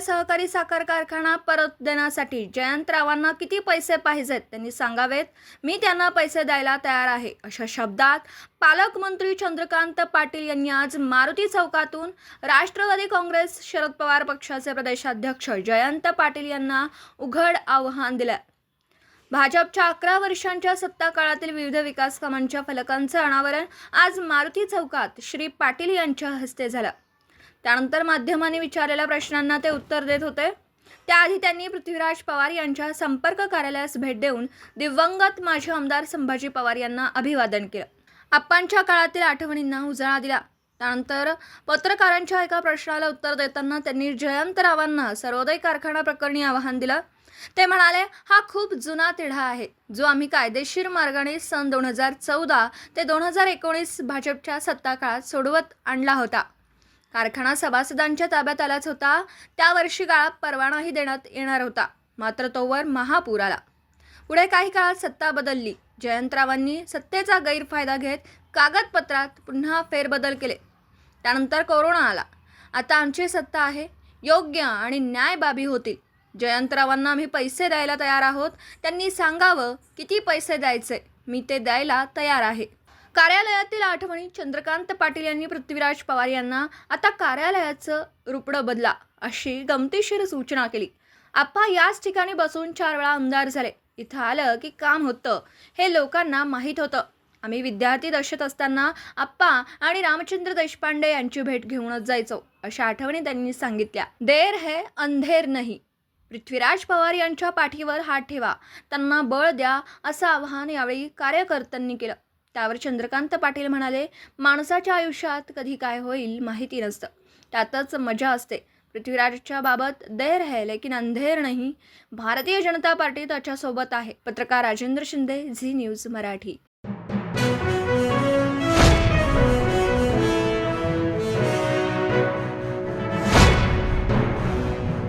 सहकारी साखर कारखाना परत देण्यासाठी जयंतरावांना किती पैसे पाहिजेत त्यांनी सांगावेत. मी त्यांना पैसे द्यायला तयार आहे. अशा शब्दात पालकमंत्री चंद्रकांत पाटील यांनी आज मारुती चौकातून राष्ट्रवादी काँग्रेस शरद पवार पक्षाचे प्रदेशाध्यक्ष जयंत पाटील यांना उघड आव्हान दिलं. भाजपच्या अकरा वर्षांच्या सत्ता काळातील विविध विकास कामांच्या फलकांचं अनावरण आज मारुती चौकात श्री पाटील यांच्या हस्ते झालं. त्यानंतर माध्यमांनी विचारलेल्या प्रश्नांना ते उत्तर देत होते. त्याआधी त्यांनी पृथ्वीराज पवार यांच्या संपर्क कार्यालयास भेट देऊन दिवंगत माजी आमदार संभाजी पवार यांना अभिवादन केलं. आप्पांच्या काळातील आठवणींना उजाळा दिला. त्यानंतर पत्रकारांच्या एका प्रश्नाला उत्तर देताना त्यांनी जयंतरावांना सर्वोदय कारखाना प्रकरणी आवाहन दिलं. ते म्हणाले हा खूप जुना तिढा आहे जो आम्ही कायदेशीर मार्गाने सन दोन हजार चौदा ते दोन हजार एकोणीस भाजपच्या सत्ता काळात सोडवत आणला होता. कारखाना सभासदांच्या ताब्यात आलाच होता. त्या वर्षी काळात परवानाही देण्यात येणार होता. मात्र तोवर महापूर आला पुढे काही काळात सत्ता बदलली. जयंतरावांनी सत्तेचा गैरफायदा घेत कागदपत्रात पुन्हा फेरबदल केले. त्यानंतर कोरोना आला. आता आमची सत्ता आहे. योग्य आणि न्याय बाबी होतील. जयंतरावांना आम्ही पैसे द्यायला तयार आहोत. त्यांनी सांगावं किती पैसे द्यायचे? मी ते द्यायला तयार आहे. कार्यालयातील आठवणी चंद्रकांत पाटील यांनी पृथ्वीराज पवार यांना आता कार्यालयाचं रुपडं बदला अशी गमतीशीर सूचना केली. आप्पा याच ठिकाणी बसून चार वेळा आमदार झाले. इथं आलं की काम होतं. हे लोकांना माहीत होतं. आम्ही विद्यार्थी दशेत असताना आप्पा आणि रामचंद्र देशपांडे यांची भेट घेऊनच जायचो अशा आठवणी त्यांनी सांगितल्या. देर हे अंधेर नाही. पृथ्वीराज पवार यांच्या पाठीवर हात ठेवा. त्यांना बळ द्या असं आवाहन यावेळी कार्यकर्त्यांनी केलं. त्यावर चंद्रकांत पाटील म्हणाले माणसाच्या आयुष्यात कधी काय होईल माहिती नसतं. त्यातच मजा असते. पृथ्वीराजच्या बाबत देर है लेकिन अंधेर नाही. भारतीय जनता पार्टी त्याच्यासोबत आहे. पत्रकार राजेंद्र शिंदे झी न्यूज मराठी.